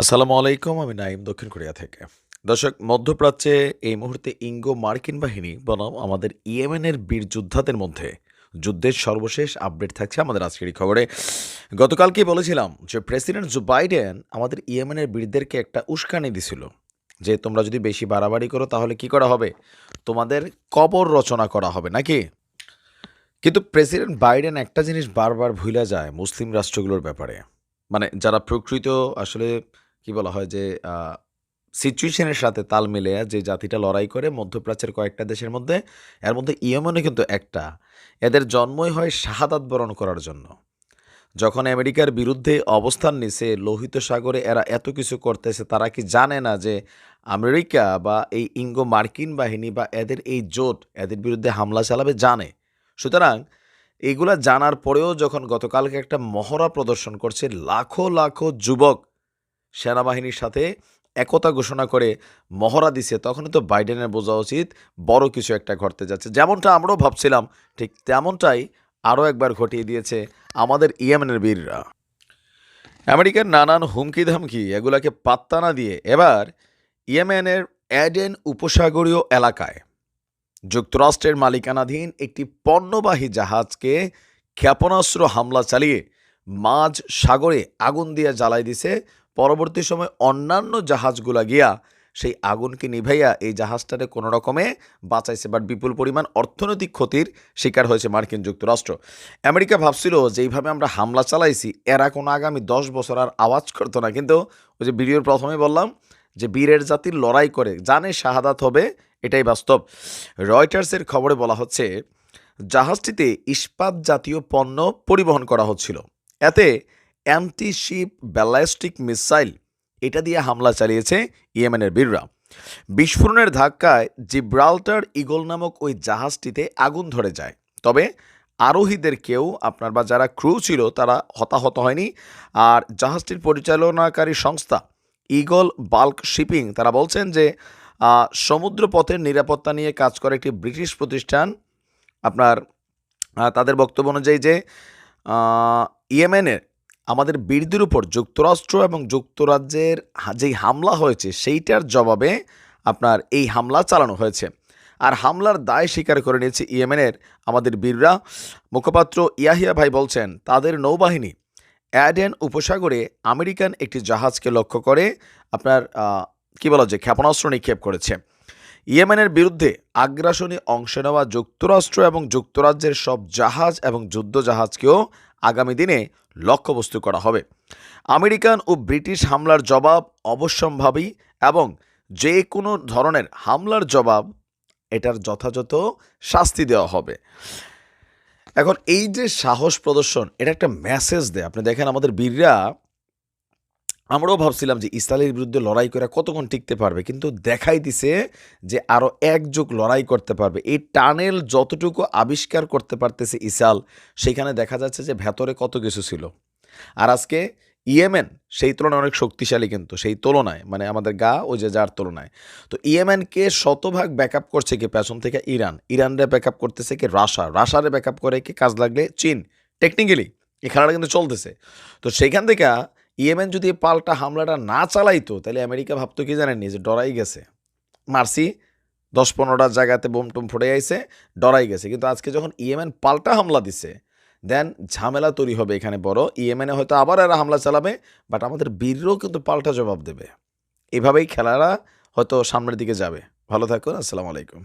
আসসালামু আলাইকুম, আমি নাইম দক্ষিণ কোরিয়া থেকে। দর্শক, মধ্যপ্রাচ্যে এই মুহূর্তে ইঙ্গো মার্কিন বাহিনী বনাম আমাদের ইয়েমেনের বীর যোদ্ধাদের মধ্যে। যুদ্ধের সর্বশেষ আপডেট থাকছে আমাদের আজকের এই খবরে। গতকালকেই বলেছিলাম যে প্রেসিডেন্ট জো বাইডেন আমাদের ইয়েমেনের বীরদেরকে একটা উস্কানি দিছিল। যে তোমরা যদি বেশি বাড়াবাড়ি করো তাহলে কি করা হবে? তোমাদের কবর রচনা করা হবে নাকি? কিন্তু প্রেসিডেন্ট বাইডেন একটা জিনিস বারবার ভুলে যায় মুসলিম রাষ্ট্রগুলোর ব্যাপারে। মানে যারা প্রকৃত আসলে কি বলা হয় যে সিচুয়েশনের সাথে তাল মিলে যে জাতিটা লড়াই করে মধ্যপ্রাচ্যের কয়েকটা দেশের মধ্যে, এর মধ্যে ইয়েমনে কিন্তু একটা। এদের জন্মই হয় শাহাদাত বরণ করার জন্য। যখন আমেরিকার বিরুদ্ধে অবস্থান নিছে, লোহিত সাগরে এরা এত কিছু করতেছে, তারা কি জানে না যে আমেরিকা বা এই ইঙ্গো মার্কিন বাহিনী বা এদের এই জোট এদের বিরুদ্ধে হামলা চালাবে জানে। সুতরাং এগুলা জানার পরেও যখন গতকালকে একটা মহড়া প্রদর্শন করছে, লাখো লাখো যুবক সেনাবাহিনীর সাথে একতা ঘোষণা করে মহড়া দিছে তখন তো বাইডেনের বোঝা উচিত বড় কিছু একটা ঘটতে যাচ্ছে। যেমনটা আমরাও ভাবছিলাম, ঠিক তেমনটাই আরও একবার ঘটিয়ে দিয়েছে আমাদের ইয়েমেনের বীররা। আমেরিকার নানান হুমকি ধামকি এগুলাকে পাত্তা না দিয়ে এবার ইয়েমেনের অ্যাডেন উপসাগরীয় এলাকায় যুক্তরাষ্ট্রের মালিকানাধীন একটি পণ্যবাহী জাহাজকে ক্ষেপণাস্ত্র হামলা চালিয়ে মাঝ সাগরে আগুন দিয়ে জ্বালাই দিছে পরবর্তী সময় অন্যান্য জাহাজগুলা গিয়া সেই আগুনকে নিভাইয়া এই জাহাজটারে কোনো রকমে বাঁচাইছে বাট বিপুল পরিমাণ অর্থনৈতিক ক্ষতির শিকার হয়েছে মার্কিন যুক্তরাষ্ট্র। আমেরিকা ভাবছিল যে এইভাবে আমরা হামলা চালাইছি, এরা কোনো আগামী দশ বছর আর আওয়াজ করতো না। কিন্তু ওই যে ভিডিওর প্রথমে বললাম যে বীরের জাতির লড়াই করে জানে শাহাদাত হবে, এটাই বাস্তব। রয়টার্সের খবরে বলা হচ্ছে, জাহাজটিতে ইস্পাত জাতীয় পণ্য পরিবহন করা হচ্ছিল। এতে অ্যান্টি শিপ ব্যালাস্টিক মিসাইল এটা দিয়ে হামলা চালিয়েছে ইয়েমেনের বীররা। বিস্ফোরণের ধাক্কায় জিব্রাল্টার ইগল নামক ওই জাহাজটিতে আগুন ধরে যায়। তবে আরোহীদের কেউ, আপনার বা যারা ক্রু ছিল, তারা হতাহত হয়নি। আর জাহাজটির পরিচালনাকারী সংস্থা ইগল বাল্ক শিপিং, তারা বলছেন যে সমুদ্রপথের নিরাপত্তা নিয়ে কাজ করে একটি ব্রিটিশ প্রতিষ্ঠান, আপনার তাদের বক্তব্য অনুযায়ী যে ইয়েমেনের আমাদের বীরদের উপর যুক্তরাষ্ট্র এবং যুক্তরাজ্যের যেই হামলা হয়েছে, সেইটার জবাবে আপনার এই হামলা চালানো হয়েছে। আর হামলার দায় স্বীকার করে নিয়েছে ইয়েমেনের আমাদের বীররা। মুখপাত্র ইয়াহিয়া ভাই বলছেন, তাদের নৌবাহিনী অ্যাডেন উপসাগরে আমেরিকান একটি জাহাজকে লক্ষ্য করে আপনার কি বলা যায়, ক্ষেপণাস্ত্র নিক্ষেপ করেছে। ইয়েমেনের বিরুদ্ধে আগ্রাসনে অংশ নেওয়া যুক্তরাষ্ট্র এবং যুক্তরাজ্যের সব জাহাজ এবং যুদ্ধ জাহাজকেও আগামী দিনে লক্ষ্যবস্তু করা হবে। আমেরিকান ও ব্রিটিশ হামলার জবাব অবশ্যম্ভাবী এবং যে কোনো ধরনের হামলার জবাব এটার যথাযথ শাস্তি দেওয়া হবে। এখন এই যে সাহস প্রদর্শন, এটা একটা মেসেজ দেয়। আপনি দেখেন আমাদের বীররা আমরাও ভাবছিলাম যে ইসরায়েলের বিরুদ্ধে লড়াই করে কতক্ষণ টিকতে পারবে, কিন্তু দেখাই দিছে যে আরও এক যুগ লড়াই করতে পারবে। এই টানেল যতটুকু আবিষ্কার করতে পারতেছে ইসাল সেখানে দেখা যাচ্ছে যে ভেতরে কত কিছু ছিল। আর আজকে ইয়েমেন, সেই তুলনায় অনেক শক্তিশালী কিন্তু, সেই তুলনায় মানে আমাদের গা ও যে যার তুলনায়। তো ইয়েমেনকে শতভাগ ব্যাকআপ করছে কি পেছন থেকে? ইরান। ইরানরে ব্যাকআপ করতেছে কি? রাশা। রাশারে ব্যাকআপ করে কি? কাজ লাগলে চীন। টেকনিক্যালি এই খেলাটা কিন্তু চলতেছে। তো সেইখান থেকে ইয়েমেন যদি পাল্টা হামলাটা না চালাইতো, তাহলে আমেরিকা ভাবতো কি জানেননি যে ডরাই গেছে। মার্সি দশ পনেরোটা জায়গাতে বোম টোম ফুটে আইছে, ডরাই গেছে। কিন্তু আজকে যখন ইয়েমেন পাল্টা হামলা দিছে, দেন ঝামেলা তৈরি হবে এখানে বড়। ইয়েমেনে হয়তো আবার এরা হামলা চালাবে, বাট আমাদের বীররাও কিন্তু পাল্টা জবাব দেবে। এভাবেই খেলারা হয়তো সামনের দিকে যাবে। ভালো থাকুন, আসসালামু আলাইকুম।